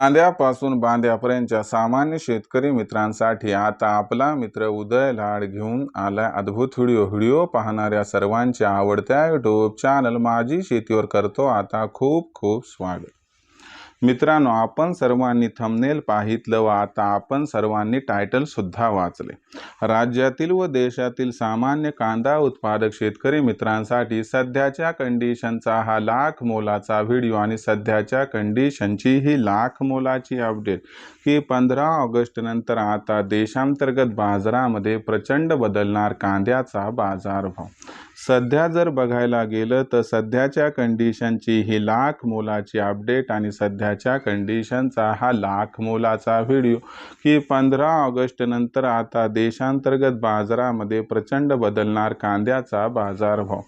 कांद्यापासून बांद्यापर्यंतच्या सामान्य शेतकरी मित्रांसाठी आता आपला मित्र उदय लाड घेऊन आला अद्भुत व्हिडिओ. व्हिडिओ पाहणाऱ्या सर्वांच्या आवडत्या युट्यूब चॅनल माझी शेतीवर करतो आता खूप खूप स्वागत. मित्रांनो आपण सर्वांनी थंबनेल पाहितलं व आता आपण सर्वांनी टायटलसुद्धा वाचले. राज्यातील व देशातील सामान्य कांदा उत्पादक शेतकरी मित्रांसाठी सध्याच्या कंडिशनचा हा लाख मोलाचा व्हिडिओ आणि सध्याच्या कंडिशनची ही लाख मोलाची अपडेट की पंधरा ऑगस्टनंतर आता देशांतर्गत बाजारामध्ये प्रचंड बदलणार कांद्याचा बाजारभाव. सध्या जर बघायला गेलं तर सध्याच्या कंडिशनची ही लाख मोलाची अपडेट आणि सध्याच्या कंडिशनचा हा लाख मोलाचा व्हिडिओ की पंधरा ऑगस्ट नंतर आता देशांतर्गत बाजारामध्ये प्रचंड बदलणार कांद्याचा बाजारभाव.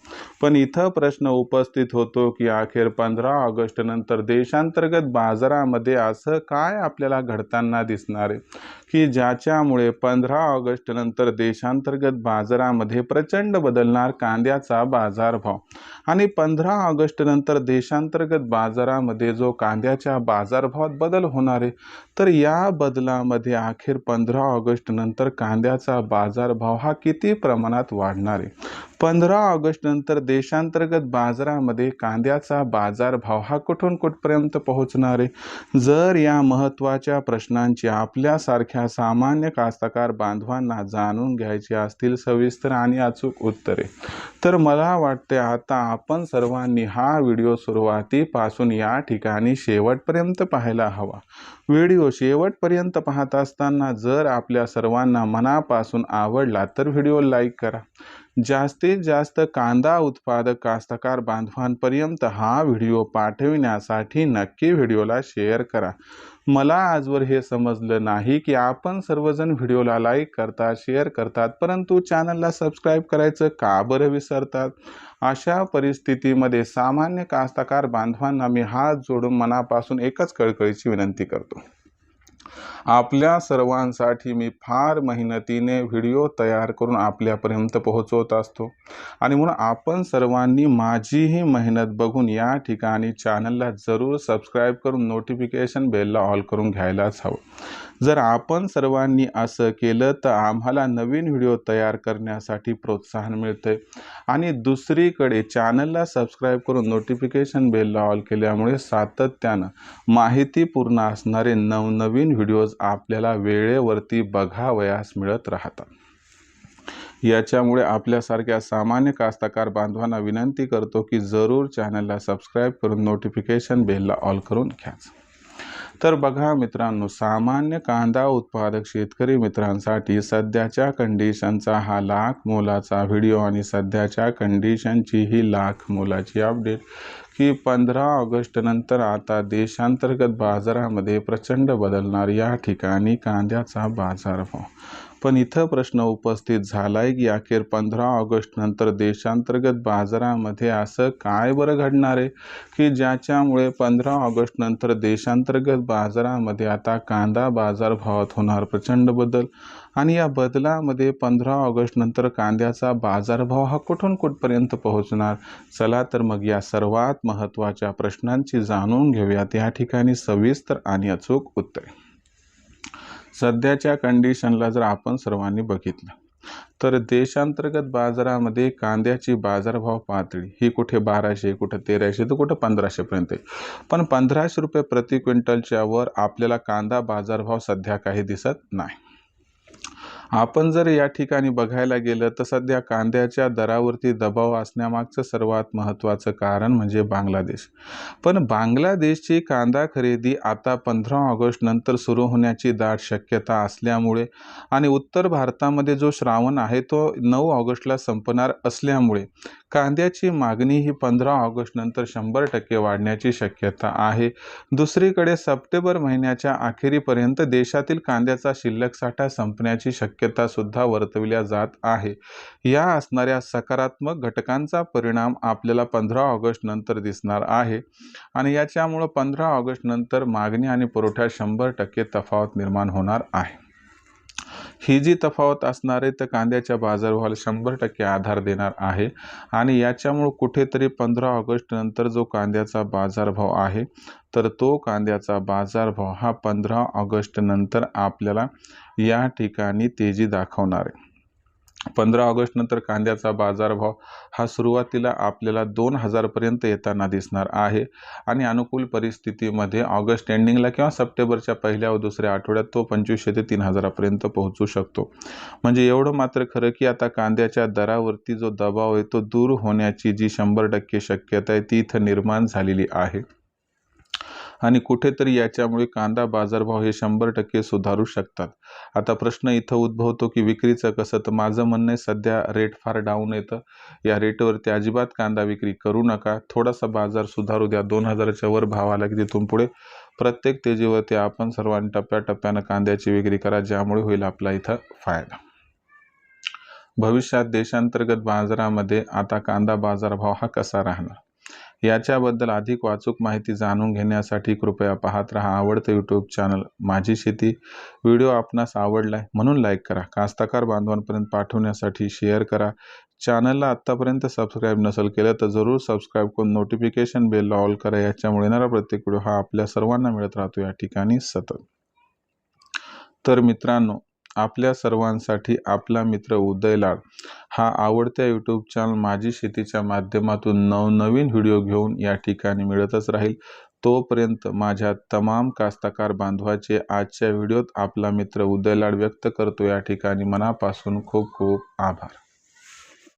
पण इथं प्रश्न उपस्थित होतो की अखेर पंधरा ऑगस्ट नंतर देशांतर्गत बाजारामध्ये असं काय आपल्याला घडताना दिसणार आहे? की ज्याच्यामुळे पंधरा ऑगस्ट नंतर देशांतर्गत बाजारामध्ये प्रचंड बदलणार कांद्याचा बाजारभाव. आणि पंधरा ऑगस्ट नंतर देशांतर्गत बाजारामध्ये जो कांद्याच्या बाजारभावात बदल होणार आहे तर या बदलामध्ये अखेर पंधरा ऑगस्ट नंतर कांद्याचा बाजारभाव हा किती प्रमाणात वाढणार आहे? पंधरा ऑगस्ट नंतर देशांतर्गत बाजारामध्ये कांद्याचा बाजारभाव हा कुठून कुठपर्यंत पोहोचणार आहे? जर या महत्त्वाच्या प्रश्नांची आपल्यासारख्या सामान्य कास्तकार बांधवांना जाणून घ्यायची असतील सविस्तर आणि अचूक उत्तरे तर मला वाटते आता आपण सर्वांनी हा व्हिडिओ सुरुवातीपासून या ठिकाणी शेवटपर्यंत पाहायला हवा. व्हिडिओ शेवटपर्यंत पाहत असताना जर आपल्या सर्वांना मनापासून आवडला तर व्हिडिओ लाईक करा. जास्तीत जास्त कांदा उत्पादक कास्तकार बांधवांपर्यंत हा व्हिडिओ पाठविण्यासाठी नक्की व्हिडिओला शेअर करा. मला आजवर हे समजलं नाही की आपण सर्वजण व्हिडिओला लाईक करतात शेअर करतात परंतु चॅनलला सबस्क्राईब करायचं का बरं विसरतात? अशा परिस्थितीमध्ये सामान्य कास्तकार बांधवांना मी हात जोडून मनापासून एकच कळकळीची विनंती करतो. आपल्या सर्वांसाठी मी फार मेहनतीने व्हिडिओ तयार करून आपल्यापर्यंत पोहोचवत असतो. आणि म्हणून आपण सर्वांनी माझीही मेहनत बघून या ठिकाणी चॅनलला जरूर सबस्क्राईब करून नोटिफिकेशन बेलला ऑल करून घ्यायलाच हवं. जर आपण सर्वांनी असं केलं तर आम्हाला नवीन व्हिडिओ तयार करण्यासाठी प्रोत्साहन मिळते आणि दुसरीकडे चॅनलला सबस्क्राईब करून नोटिफिकेशन बेलला ऑल केल्यामुळे सातत्यानं माहितीपूर्ण असणारे नवनवीन व्हिडिओज आपल्याला वेळेवरती बघावयास मिळत राहतात. याच्यामुळे आपल्यासारख्या सामान्य कास्तकार बांधवांना विनंती करतो की जरूर चॅनलला सबस्क्राईब करून नोटिफिकेशन बेलला ऑल करून घ्याच. तर बघा मित्रांनो सामान्य कांदा उत्पादक शेतकरी मित्रांसाठी सध्याच्या कंडिशनचा हा लाख मोलाचा व्हिडिओ आणि सध्याच्या कंडिशनची ही लाख मोलाची अपडेट की पंधरा ऑगस्टनंतर आता देशांतर्गत बाजारामध्ये प्रचंड बदलणार या ठिकाणी कांद्याचा बाजारभाव. पण इथं प्रश्न उपस्थित झाला आहे की अखेर पंधरा ऑगस्ट नंतर देशांतर्गत बाजारामध्ये असं काय बरं घडणार आहे? की ज्याच्यामुळे पंधरा ऑगस्ट नंतर देशांतर्गत बाजारामध्ये आता कांदा बाजारभावात होणार प्रचंड बदल? आणि या बदलामध्ये पंधरा ऑगस्ट नंतर कांद्याचा बाजारभाव हा कुठून कुठपर्यंत पोहोचणार? चला तर मग या सर्वात महत्त्वाच्या प्रश्नांची जाणून घेऊयात. या ठिकाणी सविस्तर आणि अचूक उत्तरे. सध्याच्या कंडिशनला जर आपण सर्वांनी बघितलं तर देशांतर्गत बाजारामध्ये कांद्याची बाजारभाव पातळी ही कुठे बाराशे कुठे तेराशे तर कुठं पंधराशेपर्यंत आहे. पण पंधराशे रुपये प्रति क्विंटलच्या वर आपल्याला कांदा बाजारभाव सध्या काही दिसत नाही. आपण जर या ठिकाणी बघायला गेलं तर सध्या कांद्याच्या दरावरती दबाव असण्यामागचं सर्वात महत्त्वाचं कारण म्हणजे बांगलादेश. पण बांगलादेशची कांदा खरेदी आता पंधरा ऑगस्ट नंतर सुरू होण्याची दाट शक्यता असल्यामुळे आणि उत्तर भारतामध्ये जो श्रावण आहे तो नऊ ऑगस्टला संपणार असल्यामुळे कांद्याची मागणी ही पंधरा ऑगस्ट नंतर शंभर टक्के वाढण्याची शक्यता आहे. दुसरीकडे सप्टेंबर महिन्याच्या अखेरीपर्यंत देशातील कांद्याचा शिल्लक साठा संपण्याची शक्यता सुद्धा वर्तविल्या जात आहे. या असणाऱ्या सकारात्मक घटकांचा परिणाम आपल्याला पंधरा ऑगस्ट नंतर दिसणार आहे आणि याच्यामुळं पंधरा ऑगस्ट नंतर मागणी आणि पुरवठ्यात शंभर टक्के तफावत निर्माण होणार आहे. ही जी तफावत असणार आहे तर कांद्याच्या बाजारभावाला शंभर टक्के आधार देणार आहे. आणि याच्यामुळं कुठेतरी पंधरा ऑगस्ट नंतर जो कांद्याचा बाजारभाव आहे तर तो कांद्याचा बाजारभाव हा पंधरा ऑगस्ट नंतर आपल्याला या ठिकाणी तेजी दाखवणार आहे. पंधरा ऑगस्टनंतर कांद्याचा बाजारभाव हा सुरुवातीला आपल्याला दोन हजारपर्यंत येताना दिसणार आहे. आणि अनुकूल परिस्थितीमध्ये ऑगस्ट एंडिंगला किंवा सप्टेंबरच्या पहिल्या व दुसऱ्या आठवड्यात तो पंचवीसशे ते तीन हजारापर्यंत पोहोचू शकतो. म्हणजे एवढं मात्र खरं की आता कांद्याच्या दरावरती जो दबाव आहे तो दूर होण्याची जी शंभर टक्के शक्यता आहे ती इथं निर्माण झालेली आहे. आणि कुठेतरी याच्यामुळे कांदा बाजारभाव हे शंभर टक्के सुधारू शकतात. आता प्रश्न इथं उद्भवतो की विक्रीचं कसं? तर माझं म्हणणं आहे सध्या रेट फार डाऊन येतं. या रेटवरती अजिबात कांदा विक्री करू नका. थोडासा बाजार सुधारू द्या. दोन हजाराच्या वर भाव आला की तिथून पुढे प्रत्येक तेजीवरती आपण सर्वांनी टप्प्याटप्प्यानं कांद्याची विक्री करा ज्यामुळे होईल आपला इथं फायदा. भविष्यात देशांतर्गत बाजारामध्ये आता कांदा बाजारभाव हा कसा राहणार? याच्याबद्दल अधिक वाचूक माहिती जाणून घेण्यासाठी कृपया पाहत रहा आवडतं यूट्यूब चॅनल माझी शेती. व्हिडिओ आपणास आवडलाय म्हणून लाईक करा. कास्तकार बांधवांपर्यंत पाठवण्यासाठी शेअर करा. चॅनलला आत्तापर्यंत सबस्क्राईब नसेल केलं तर जरूर सबस्क्राईब करून नोटिफिकेशन बेलला ऑल करा. याच्यामुळे येणारा प्रत्येक व्हिडिओ हा आपल्या सर्वांना मिळत राहतो. या ठिकाणी सतत. तर मित्रांनो आपल्या सर्वांसाठी आपला मित्र उदय लाड हा आवडत्या यूट्यूब चॅनल माझी शेतीच्या माध्यमातून नवनवीन व्हिडिओ घेऊन या ठिकाणी मिळतच राहील. तोपर्यंत माझ्या तमाम कास्तकार बांधवाचे आजच्या व्हिडिओत आपला मित्र उदयलाड व्यक्त करतो. या ठिकाणी मनापासून खूप खूप आभार.